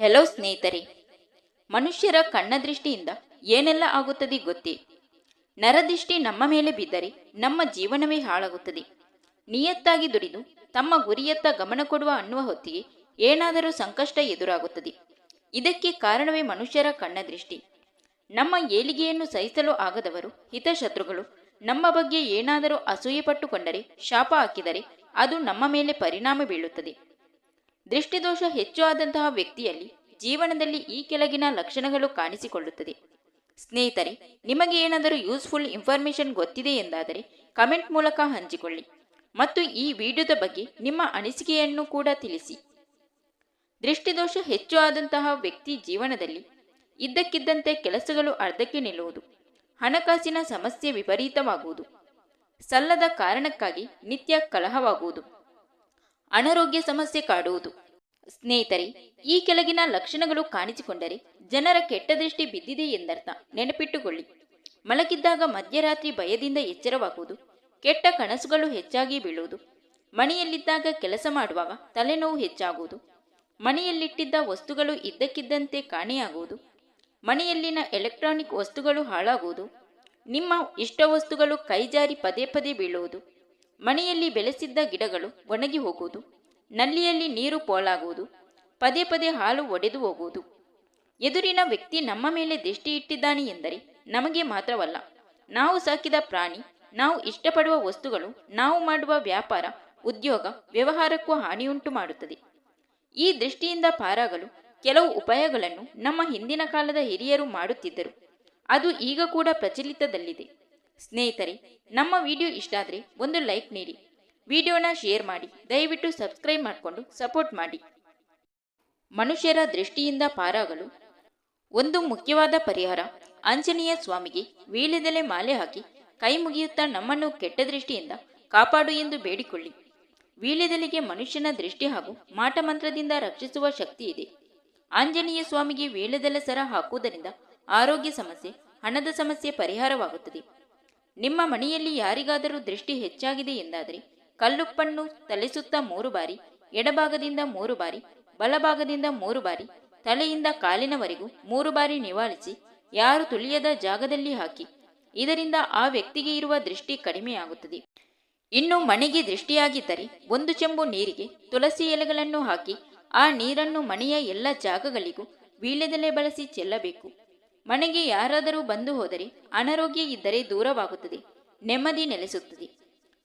Hello ಸ್ನೇಹಿತರೆ, ಮನುಷ್ಯರ ಕಣ್ಣ ದೃಷ್ಟಿಯಿಂದ ಏನೆಲ್ಲ ಆಗುತ್ತದೆ ಗೊತ್ತೇ? ನರದೃಷ್ಟಿ ನಮ್ಮ ಮೇಲೆ ಬಿದ್ದರೆ ನಮ್ಮ ಜೀವನವೇ ಹಾಳಾಗುತ್ತದೆ. ನಿಯತ್ತಾಗಿ ದುಡಿದು ತಮ್ಮ ಗುರಿಯತ್ತ ಗಮನ ಕೊಡುವ ಅನ್ನುವ ಹೊತ್ತಿಗೆ ಏನಾದರೂ ಸಂಕಷ್ಟ ಎದುರಾಗುತ್ತದೆ. ಇದಕ್ಕೆ ಕಾರಣವೇ ಮನುಷ್ಯರ ಕಣ್ಣ ದೃಷ್ಟಿ ನಮ್ಮ ಏಳಿಗೆಯನ್ನು ಸಹಿಸಲು ಆಗದವರು ಹಿತಶತ್ರುಗಳು. ನಮ್ಮ ಬಗ್ಗೆ ಏನಾದರೂ ಅಸೂಯೆ ಪಟ್ಟುಕೊಂಡರೆ ಶಾಪ ಹಾಕಿದರೆ ಅದು ನಮ್ಮ ಮೇಲೆ ಪರಿಣಾಮ ಬೀಳುತ್ತದೆ. ದೃಷ್ಟಿದೋಷ ಹೆಚ್ಚು ಆದಂತಹ ವ್ಯಕ್ತಿಯಲ್ಲಿ ಜೀವನದಲ್ಲಿ ಈ ಕೆಳಗಿನ ಲಕ್ಷಣಗಳು ಕಾಣಿಸಿಕೊಳ್ಳುತ್ತದೆ. ಸ್ನೇಹಿತರೆ, ನಿಮಗೆ ಏನಾದರೂ ಯೂಸ್ಫುಲ್ ಇನ್ಫಾರ್ಮೇಶನ್ ಗೊತ್ತಿದೆ ಎಂದಾದರೆ ಕಮೆಂಟ್ ಮೂಲಕ ಹಂಚಿಕೊಳ್ಳಿ ಮತ್ತು ಈ ವಿಡಿಯೋದ ಬಗ್ಗೆ ನಿಮ್ಮ ಅನಿಸಿಕೆಯನ್ನು ಕೂಡ ತಿಳಿಸಿ. ದೃಷ್ಟಿದೋಷ ಹೆಚ್ಚು ಆದಂತಹ ವ್ಯಕ್ತಿ ಜೀವನದಲ್ಲಿ ಇದ್ದಕ್ಕಿದ್ದಂತೆ ಕೆಲಸಗಳು ಅರ್ಧಕ್ಕೆ ನಿಲ್ಲುವುದು, ಹಣಕಾಸಿನ ಸಮಸ್ಯೆ ವಿಪರೀತವಾಗುವುದು, ಸಲ್ಲದ ಕಾರಣಕ್ಕಾಗಿ ನಿತ್ಯ ಕಲಹವಾಗುವುದು ಅನಾರೋಗ್ಯ ಸಮಸ್ಯೆ ಕಾಡುವುದು. ಸ್ನೇಹಿತರೆ, ಈ ಕೆಳಗಿನ ಲಕ್ಷಣಗಳು ಕಾಣಿಸಿಕೊಂಡರೆ ಜನರ ಕೆಟ್ಟ ದೃಷ್ಟಿ ಬಿದ್ದಿದೆ ಎಂದರ್ಥ. ನೆನಪಿಟ್ಟುಕೊಳ್ಳಿ. ಮಲಗಿದ್ದಾಗ ಮಧ್ಯರಾತ್ರಿ ಭಯದಿಂದ ಎಚ್ಚರವಾಗುವುದು, ಕೆಟ್ಟ ಕನಸುಗಳು ಹೆಚ್ಚಾಗಿ ಬೀಳುವುದು, ಮನೆಯಲ್ಲಿದ್ದಾಗ ಕೆಲಸ ಮಾಡುವಾಗ ತಲೆನೋವು ಹೆಚ್ಚಾಗುವುದು, ಮನೆಯಲ್ಲಿಟ್ಟಿದ್ದ ವಸ್ತುಗಳು ಇದ್ದಕ್ಕಿದ್ದಂತೆ ಕಾಣೆಯಾಗುವುದು, ಮನೆಯಲ್ಲಿನ ಎಲೆಕ್ಟ್ರಾನಿಕ್ ವಸ್ತುಗಳು ಹಾಳಾಗುವುದು, ನಿಮ್ಮ ಇಷ್ಟ ವಸ್ತುಗಳು ಕೈಜಾರಿ ಪದೇ ಪದೇ ಬೀಳುವುದು ಮನೆಯಲ್ಲಿ ಬೆಳೆಸಿದ್ದ ಗಿಡಗಳು ಒಣಗಿ ಹೋಗುವುದು, ನಲ್ಲಿಯಲ್ಲಿ ನೀರು ಪೋಲಾಗುವುದು ಪದೇ ಪದೇ ಹಾಲು ಒಡೆದು ಹೋಗುವುದು. ಎದುರಿನ ವ್ಯಕ್ತಿ ನಮ್ಮ ಮೇಲೆ ದೃಷ್ಟಿ ಇಟ್ಟಿದ್ದಾನೆ ಎಂದರೆ ನಮಗೆ ಮಾತ್ರವಲ್ಲ, ನಾವು ಸಾಕಿದ ಪ್ರಾಣಿ, ನಾವು ಇಷ್ಟಪಡುವ ವಸ್ತುಗಳು, ನಾವು ಮಾಡುವ ವ್ಯಾಪಾರ, ಉದ್ಯೋಗ, ವ್ಯವಹಾರಕ್ಕೂ ಹಾನಿಯುಂಟು ಮಾಡುತ್ತದೆ. ಈ ದೃಷ್ಟಿಯಿಂದ ಪಾರಾಗಲು ಕೆಲವು ಉಪಾಯಗಳನ್ನು ನಮ್ಮ ಹಿಂದಿನ ಕಾಲದ ಹಿರಿಯರು ಮಾಡುತ್ತಿದ್ದರು. ಅದು ಈಗ ಕೂಡ ಪ್ರಚಲಿತದಲ್ಲಿದೆ. ಸ್ನೇಹಿತರೆ, ನಮ್ಮ ವಿಡಿಯೋ ಇಷ್ಟ ಆದರೆ ಒಂದು ಲೈಕ್ ನೀಡಿ. ವಿಡಿಯೋನ ಶೇರ್ ಮಾಡಿ, ದಯವಿಟ್ಟು ಸಬ್ಸ್ಕ್ರೈಬ್ ಮಾಡಿಕೊಂಡು ಸಪೋರ್ಟ್ ಮಾಡಿ. ಮನುಷ್ಯರ ದೃಷ್ಟಿಯಿಂದ ಪಾರಾಗಲು ಒಂದು ಮುಖ್ಯವಾದ ಪರಿಹಾರ ಆಂಜನೇಯ ಸ್ವಾಮಿಗೆ ವೀಳ್ಯದೆಲೆ ಮಾಲೆ ಹಾಕಿ ಕೈ ಮುಗಿಯುತ್ತಾ ನಮ್ಮನ್ನು ಕೆಟ್ಟ ದೃಷ್ಟಿಯಿಂದ ಕಾಪಾಡು ಎಂದು ಬೇಡಿಕೊಳ್ಳಿ. ವೀಳ್ಯದೆಲೆಗೆ ಮನುಷ್ಯನ ದೃಷ್ಟಿ ಹಾಗೂ ಮಾಟಮಂತ್ರದಿಂದ ರಕ್ಷಿಸುವ ಶಕ್ತಿ ಇದೆ. ಆಂಜನೇಯ ಸ್ವಾಮಿಗೆ ವೀಳ್ಯದೆಲೆ ಸರ ಹಾಕುವುದರಿಂದ ಆರೋಗ್ಯ ಸಮಸ್ಯೆ, ಹಣದ ಸಮಸ್ಯೆ ಪರಿಹಾರವಾಗುತ್ತದೆ. ನಿಮ್ಮ ಮನೆಯಲ್ಲಿ ಯಾರಿಗಾದರೂ ದೃಷ್ಟಿ ಹೆಚ್ಚಾಗಿದೆ ಎಂದಾದರೆ ಕಲ್ಲುಪ್ಪನ್ನು ತಲೆಸುತ್ತ ಮೂರು ಬಾರಿ, ಎಡಭಾಗದಿಂದ ಮೂರು ಬಾರಿ, ಬಲಭಾಗದಿಂದ ಮೂರು ಬಾರಿ, ತಲೆಯಿಂದ ಕಾಲಿನವರೆಗೂ ಮೂರು ಬಾರಿ ನಿವಾಳಿಸಿ, ಯಾರು ತುಳಿಯದ ಜಾಗದಲ್ಲಿ ಹಾಕಿ, ಇದರಿಂದ ಆ ವ್ಯಕ್ತಿಗೆ ಇರುವ ದೃಷ್ಟಿ ಕಡಿಮೆಯಾಗುತ್ತದೆ ಇನ್ನು ಮಣಿಗೆ ದೃಷ್ಟಿಯಾಗಿದ್ದರೆ ಒಂದು ಚೆಂಬು ನೀರಿಗೆ ತುಳಸಿ ಎಲೆಗಳನ್ನು ಹಾಕಿ, ಆ ನೀರನ್ನು ಮನೆಯ ಎಲ್ಲ ಜಾಗಗಳಿಗೂ ವೀಳ್ಯದಲ್ಲೇ ಬಳಸಿ ಚೆಲ್ಲಬೇಕು. ಮನೆಗೆ ಯಾರಾದರೂ ಬಂದು ಹೋದರೆ ಅನಾರೋಗ್ಯ ಇದ್ದರೆ ದೂರವಾಗುತ್ತದೆ, ನೆಮ್ಮದಿ ನೆಲೆಸುತ್ತದೆ.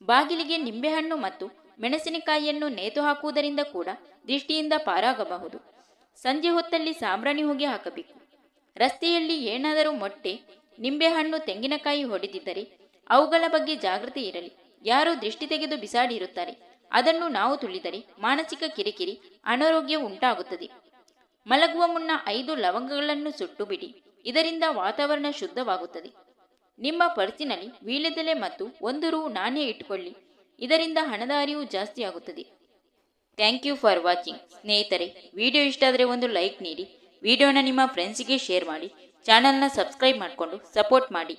ಬಾಗಿಲಿಗೆ ನಿಂಬೆಹಣ್ಣು ಮತ್ತು ಮೆಣಸಿನಕಾಯಿಯನ್ನು ನೇತು ಹಾಕುವುದರಿಂದ ಕೂಡ ದೃಷ್ಟಿಯಿಂದ ಪಾರಾಗಬಹುದು. ಸಂಜೆ ಹೊತ್ತಲ್ಲಿ ಸಾಂಬ್ರಾಣಿ ಹೊಗೆ ಹಾಕಬೇಕು. ರಸ್ತೆಯಲ್ಲಿ ಏನಾದರೂ ಮೊಟ್ಟೆ, ನಿಂಬೆಹಣ್ಣು, ತೆಂಗಿನಕಾಯಿ ಹೊಡೆದಿದ್ದರೆ ಅವುಗಳ ಬಗ್ಗೆ ಜಾಗೃತಿ ಇರಲಿ. ಯಾರೋ ದೃಷ್ಟಿ ತೆಗೆದು ಬಿಸಾಡಿರುತ್ತಾರೆ, ಅದನ್ನು ನಾವು ತುಳಿದರೆ ಮಾನಸಿಕ ಕಿರಿಕಿರಿ, ಅನಾರೋಗ್ಯ ಉಂಟಾಗುತ್ತದೆ. ಮಲಗುವ ಮುನ್ನ ಐದು ಲವಂಗಗಳನ್ನು ಸುಟ್ಟು ಬಿಡಿ ಇದರಿಂದ ವಾತಾವರಣ ಶುದ್ಧವಾಗುತ್ತದೆ. ನಿಮ್ಮ ಪರ್ಸಿನಲ್ಲಿ ವೀಳ್ಯದೆಲೆ ಮತ್ತು ಒಂದು ರೂ ನಾಣ್ಯ ಇಟ್ಟುಕೊಳ್ಳಿ. ಇದರಿಂದ ಹಣದ ಅರಿವು ಜಾಸ್ತಿ ಆಗುತ್ತದೆ ಥ್ಯಾಂಕ್ ಯು ಫಾರ್ ವಾಚಿಂಗ್. ಸ್ನೇಹಿತರೆ, ವಿಡಿಯೋ ಇಷ್ಟ ಆದರೆ ಒಂದು ಲೈಕ್ ನೀಡಿ. ವಿಡಿಯೋನ ನಿಮ್ಮ ಫ್ರೆಂಡ್ಸಿಗೆ ಶೇರ್ ಮಾಡಿ. ಚಾನಲ್ನ ಸಬ್ಸ್ಕ್ರೈಬ್ ಮಾಡಿಕೊಂಡು ಸಪೋರ್ಟ್ ಮಾಡಿ.